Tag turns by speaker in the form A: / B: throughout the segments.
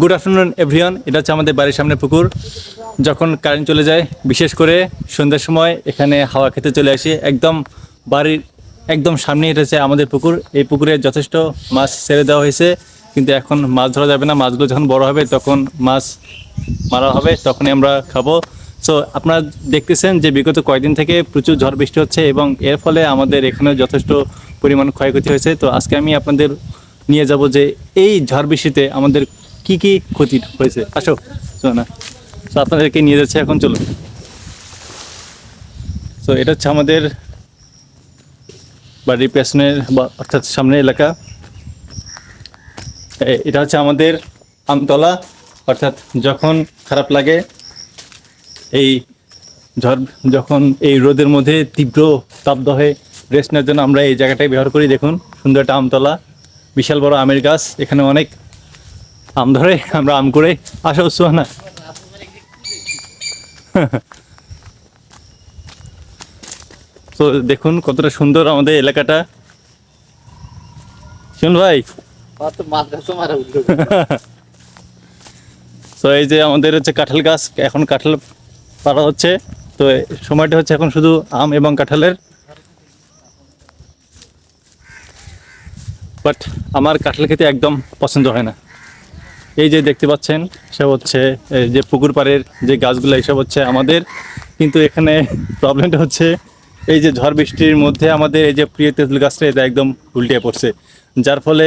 A: Good afternoon everyone এটা হচ্ছে আমাদের বাড়ির সামনে পুকুর। যখন কারেন্ট চলে যায়, বিশেষ করে সন্ধ্যার সময়, এখানে হাওয়া খেতে চলে আসি। একদম বাড়ির, একদম সামনে এটা হচ্ছে আমাদের পুকুর। এই পুকুরে যথেষ্ট মাছ ছেড়ে দেওয়া হয়েছে। কিন্তু এখন মাছ ধরা যাবে না। মাছগুলো যখন বড় হবে, তখন মাছ মারা হবে, তখনই আমরা খাব। সো আপনারা দেখতেছেন যে বিগত কয়েকদিন থেকে প্রচুর ঝড় বৃষ্টি হচ্ছে এবং এর ফলে আমাদের এখানে যথেষ্ট পরিমাণ ক্ষয়ক্ষতি হয়েছে। তো আজকে আমি আপনাদের নিয়ে যাব যে এই ঝড় বৃষ্টিতে আমাদের কি কি ক্ষতি হয়েছে? আসো শোনো না তো আপনাদেরকে নিয়ে যাচ্ছে, এখন চলুন। তো এটা হচ্ছে আমাদের বাড়ির পেছনের বা অর্থাৎ সামনের এলাকা। এটা হচ্ছে আমাদের আমতলা। অর্থাৎ যখন খারাপ লাগে, এই ঝড়, যখন এই রোদের মধ্যে তীব্র তাপদহে রেস্ট নেওয়ার জন্য আমরা এই জায়গাটায় ব্যবহার করি। দেখুন, সুন্দর একটা আমতলা, বিশাল বড় আমের গাছ। এখানে অনেক আম ধরে আমরা আম করে আসা উৎসব না তো দেখুন কতটা সুন্দর আমাদের এলাকাটা। শুন ভাই।
B: তো
A: এই যে আমাদের হচ্ছে কাঁঠাল গাছ এখন কাঁঠাল পাড়া হচ্ছে। তো সময়টা হচ্ছে এখন শুধু আম এবং কাঁঠালের। বাট আমার কাঁঠাল খেতে একদম পছন্দ হয় না। এই যে দেখতে পাচ্ছেন সব হচ্ছে যে পুকুর পাড়ের যে গাছগুলো, এসব হচ্ছে আমাদের। কিন্তু এখানে প্রবলেমটা হচ্ছে, এই যে ঝড় বৃষ্টির মধ্যে আমাদের এই যে প্রিয় তেঁতুল গাছটা, এটা একদম উল্টে পড়ছে। যার ফলে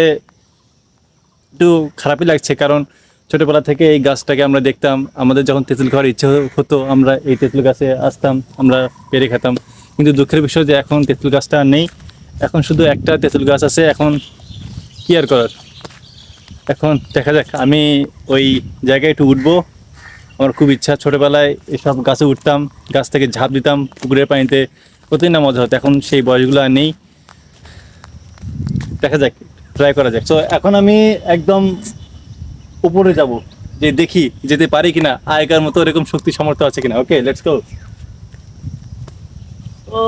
A: একটু খারাপই লাগছে, কারণ ছোটোবেলা থেকে এই গাছটাকে আমরা দেখতাম, আমাদের যখন তেঁতুল খাওয়ার ইচ্ছে হতো, আমরা এই তেঁতুল গাছে আসতাম, আমরা পেরে খেতাম। কিন্তু দুঃখের বিষয় যে এখন তেঁতুল গাছটা নেই, এখন শুধু একটা তেঁতুল গাছ আছে, এখন কি আর করার? এখন দেখা যাক আমি ওই জায়গায় একটু উঠবো। আমার খুব ইচ্ছা ছোটোবেলায় এসব গাছে উঠতাম গাছ থেকে ঝাঁপ দিতাম পুকুরের পানিতে কতই না মজা হতো এখন সেই বয়সগুলো আর নেই। দেখা যাক ট্রাই করা যাক। তো এখন আমি একদম উপরে যাব যে দেখি যেতে পারি কিনা আগেকার মতো এরকম শক্তি সামর্থ্য আছে কিনা। ওকে লেটস গো ও।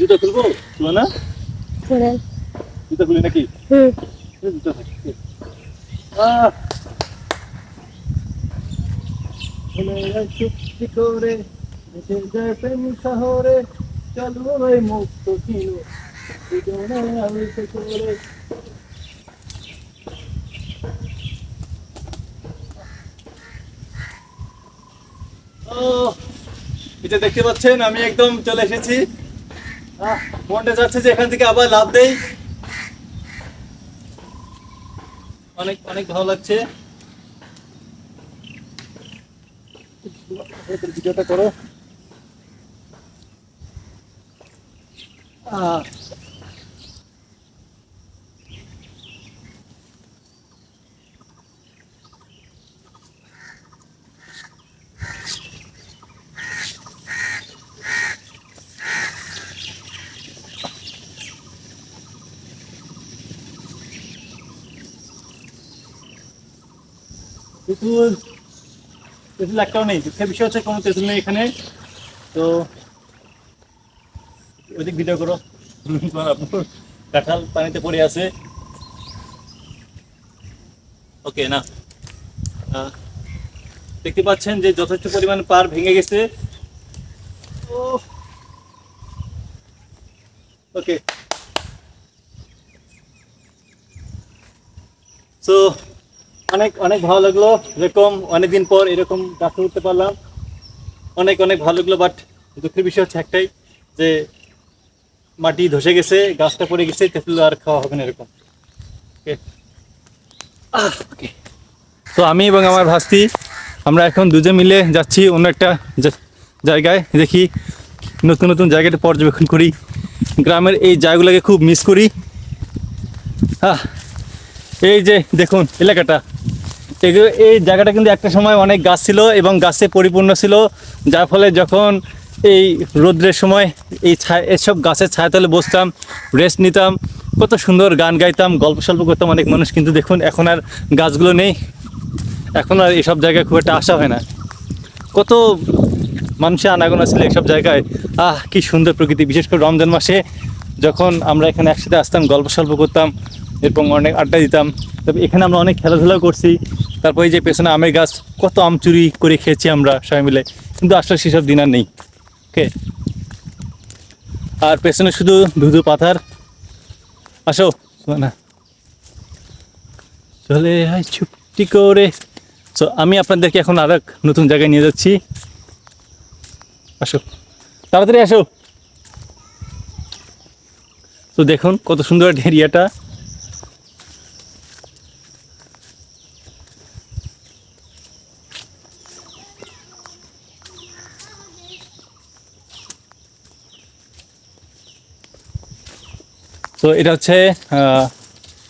A: জুতো খুলবো? না
C: শোনেন
A: জুতো খুলি নাকি? থাকি। করে ভেসে যায় প্রেম শহরে মুক্ত কিনো দুজনে করে। এটা দেখতে পাচ্ছেন আমি একদম চলে এসেছি। আহ, মনটা যাচ্ছে যে এখান থেকে আবার লাভ দেই। অনেক অনেক ভালো লাগছে। ভিডিওটা করো তেঁতুল তেঁতুল একটাও নেই দুঃখের বিষয় হচ্ছে কোনো তেঁতুল নেই এখানে। তো ওইদিক ভিডিও করো। কাঁঠাল পানিতে পড়ে আছে। ওকে না। দেখতে পাচ্ছেন যে যথেষ্ট পরিমাণ পার ভেঙে গেছে। ওকে সো অনেক অনেক ভালো লাগল। এরকম অনেকদিন পর এরকম গাছে উঠতে পারলাম। অনেক অনেক ভালো লাগল বাট দুঃখের বিষয় হচ্ছে একটাই যে মাটি ধসে গেছে গাছটা পড়ে গেছে তেঁতুল আর খাওয়া হবে না এরকম। তো আমি এবং আমার ভাস্তি আমরা এখন দুজন মিলে যাচ্ছি অন্য একটা জায়গায়। দেখি নতুন নতুন জায়গাটা পর্যবেক্ষণ করি। গ্রামের এই জায়গাগুলোকে খুব মিস করি। হ্যাঁ এই যে দেখুন এলাকাটা। এই জায়গাটা কিন্তু একটা সময় অনেক গাছ ছিল এবং গাছে পরিপূর্ণ ছিল, যার ফলে যখন এই রোদ্রের সময় এই ছায়া এসব গাছের ছায়াতলে বসতাম রেস্ট নিতাম, কত সুন্দর গান গাইতাম, গল্প সল্প করতাম অনেক মানুষ, কিন্তু দেখুন এখন আর গাছগুলো নেই। এখন আর এসব জায়গায় খুব একটা আসা হয় না। কত মানুষের আনাগোনা ছিল এইসব জায়গায়। আহ, কি সুন্দর প্রকৃতি। বিশেষ করে রমজান মাসে যখন আমরা এখানে একসাথে আসতাম, গল্প সল্প করতাম এরকম অনেক আড্ডা দিতাম, তবে এখানে আমরা অনেক খেলাধুলা করছি। তারপরে এই যে পেছনে আমের গাছ, কত আম চুরি করে খেয়েছি আমরা সবাই মিলে। কিন্তু আসলে সেসব দিন আর নেই। ওকে? আর পেছনে শুধু ধুধু পাথার। আসো না চলে চুপটি করে। তো আমি আপনাদেরকে এখন আর নতুন জায়গায় নিয়ে যাচ্ছি। আসো। তাড়াতাড়ি আসো। তো দেখুন কত সুন্দর এরিয়াটা। তো এটা হচ্ছে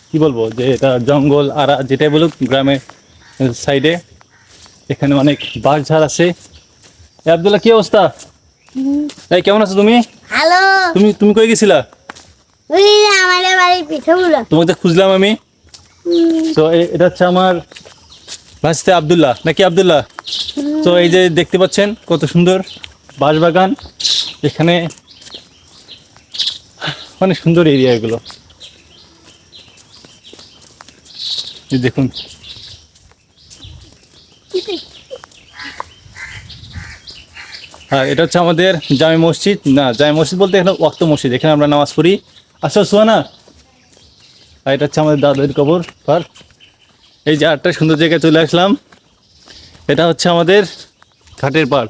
A: কি বলব যে এটা জঙ্গল আর যেটাই বলুক গ্রামের সাইডে এখানে অনেক বাঘ ঝাড় আছে। আবদুল্লাহ কি অবস্থা? এই কেমন আছো তুমি?
C: হ্যালো
A: তুমি তুমি কই গেছিলা?
C: ওই আমাদের বাড়ির পিঠেগুলো
A: তোমাকে খুঁজলাম আমি। তো এটা হচ্ছে আমার ভাসতে আবদুল্লাহ নাকি আবদুল্লাহ? তো এই যে দেখতে পাচ্ছেন কত সুন্দর বাঁশবাগান এখানে অনেক সুন্দর এরিয়া এগুলো। দেখুন। হ্যাঁ এটা হচ্ছে আমাদের জামে মসজিদ। না, জামে মসজিদ বলতে এখানে ওয়াক্ত মসজিদ, এখানে আমরা নামাজ পড়ি। আসো সোয়ানা আর এটা হচ্ছে আমাদের দাদার কবর পার এই যে আটটা সুন্দর জায়গায় চলে আসলাম। এটা হচ্ছে আমাদের ঘাটের পার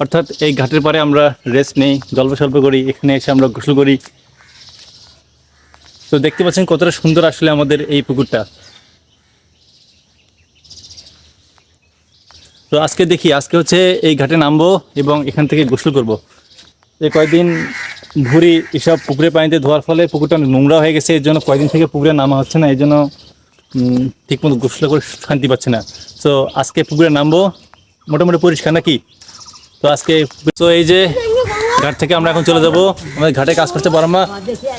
A: অর্থাৎ এই ঘাটের পারে আমরা রেস্ট নেই গল্প সল্প করি, এখানে এসে আমরা গোসল করি। তো দেখতে পাচ্ছেন কতটা সুন্দর আসলে আমাদের এই পুকুরটা। তো আজকে দেখি, আজকে হচ্ছে এই ঘাটে নামবো এবং এখান থেকে গোসল করব। এই কয়েকদিন ভুড়ি এসব পুকুরে পানিতে ধোয়ার ফলে পুকুরটা নোংরা হয়ে গেছে, এর জন্য কয়েকদিন থেকে পুকুরে নামা হচ্ছে না, এই জন্য ঠিকমতো গোসল করে শান্তি পাচ্ছে না। তো আজকে পুকুরে নামবো, মোটামুটি পরিষ্কার নাকি? তো আজকে, তো এই যে ঘাট থেকে আমরা এখন চলে যাব। আমাদের ঘাটে কাজ করছে বড়ম্মা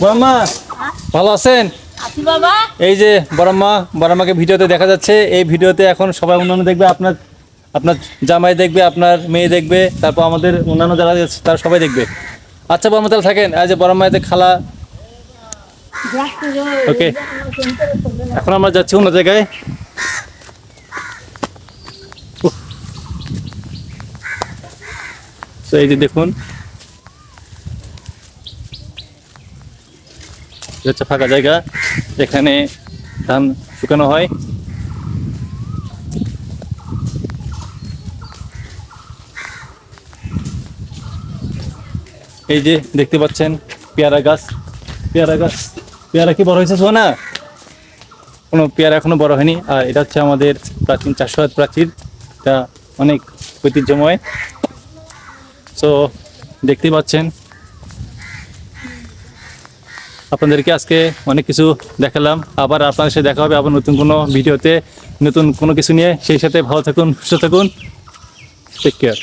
A: বড়ম্মা ভালো আছেন? এই যে বড়ম্মা বড়ম্মাকে ভিডিওতে দেখা যাচ্ছে। এই ভিডিওতে এখন সবাই অন্যান্য দেখবে আপনার আপনার জামাই দেখবে আপনার মেয়ে দেখবে তারপর আমাদের অন্যান্য যারা তারা সবাই দেখবে। আচ্ছা বড়ম্মা তাহলে থাকেন। এই যে বড়ম্মাতে খালা। ওকে। এখন আমরা যাচ্ছি অন্য জায়গায়। তো এই যে দেখুন এটা হচ্ছে ফাঁকা জায়গা। যেখানে ধান শুকানো হয়। এই যে দেখতে পাচ্ছেন পেয়ারা গাছ। পেয়ারা গাছ। পেয়ারা কি বড় হয়েছে সোনা? কোনো পেয়ারা এখনও বড় হয়নি। আর এটা হচ্ছে আমাদের প্রাচীন চাষাবাদ প্রাচীর। এটা অনেক ঐতিহ্যময়। সো দেখতে পাচ্ছেন আপনাদেরকে আজকে অনেক কিছু দেখালাম। আবার আপনাদের সাথে দেখা হবে আবার নতুন কোনো ভিডিওতে, নতুন কোনো কিছু নিয়ে। সেই সাথে ভালো থাকুন, সুস্থ থাকুন। Take care